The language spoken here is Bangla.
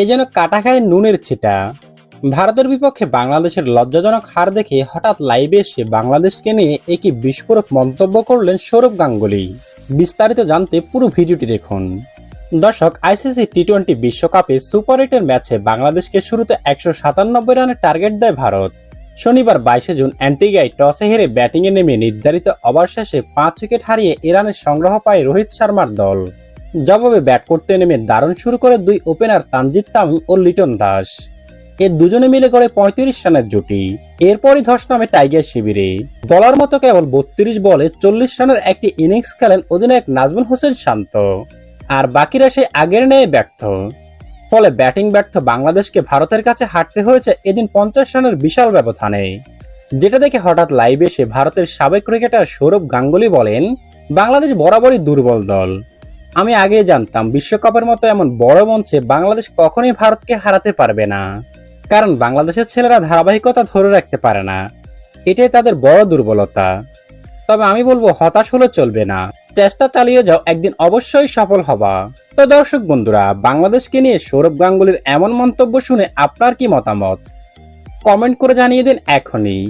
এ যেন কাটা খায় নুনের ছিটা। ভারতের বিপক্ষে বাংলাদেশের লজ্জাজনক হার দেখে হঠাৎ লাইভে এসে বাংলাদেশকে নিয়ে একই বিস্ফোরক মন্তব্য করলেন সৌরভ গাঙ্গুলি। বিস্তারিত জানতে পুরো ভিডিওটি দেখুন। দর্শক, আইসিসি টি টোয়েন্টি বিশ্বকাপে সুপার এইটের ম্যাচে বাংলাদেশকে শুরুতে একশো সাতানব্বই রানের টার্গেট দেয় ভারত। শনিবার বাইশে জুন অ্যান্টিগায় টসে হেরে ব্যাটিংয়ে নেমে নির্ধারিত ওভার শেষে পাঁচ উইকেট হারিয়ে ইরানের সংগ্রহ পায় রোহিত শর্মার দল। জবাবে ব্যাট করতে নেমে দারুণ শুরু করে দুই ওপেনার তানজিদ তামিম ও লিটন দাস। এ দুজনে মিলে করে পঁয়ত্রিশ রানের জুটি। এরপরই ধস নামে টাইগার শিবিরে। বলার মতো কেবল বত্রিশ বলে চল্লিশ রানের একটি ইনিংস খেলেন অধিনায়ক নাজমুল হোসেন শান্ত। আর বাকিরা সে আগের ন্যায় ব্যর্থ। ফলে ব্যাটিং ব্যর্থ বাংলাদেশকে ভারতের কাছে হারতে হয়েছে এদিন পঞ্চাশ রানের বিশাল ব্যবধানে। যেটা দেখে হঠাৎ লাইভ এসে ভারতের সাবেক ক্রিকেটার সৌরভ গাঙ্গুলি বলেন, বাংলাদেশ বরাবরই দুর্বল দল। আমি আগেই জানতাম বিশ্বকাপের মতো এমন বড় মঞ্চে বাংলাদেশ কখনোই ভারতকে হারাতে পারবে না। কারণ বাংলাদেশের ছেলেরা ধারাবাহিকতা ধরে রাখতে পারে না। এটাই তাদের বড় দুর্বলতা। তবে আমি বলব হতাশ হলে চলবে না। চেষ্টা চালিয়ে যাও, একদিন অবশ্যই সফল হবা। তো দর্শক বন্ধুরা, বাংলাদেশকে নিয়ে সৌরভ গাঙ্গুলির এমন মন্তব্য শুনে আপনার কি মতামত? কমেন্ট করে জানিয়ে দিন এখনই।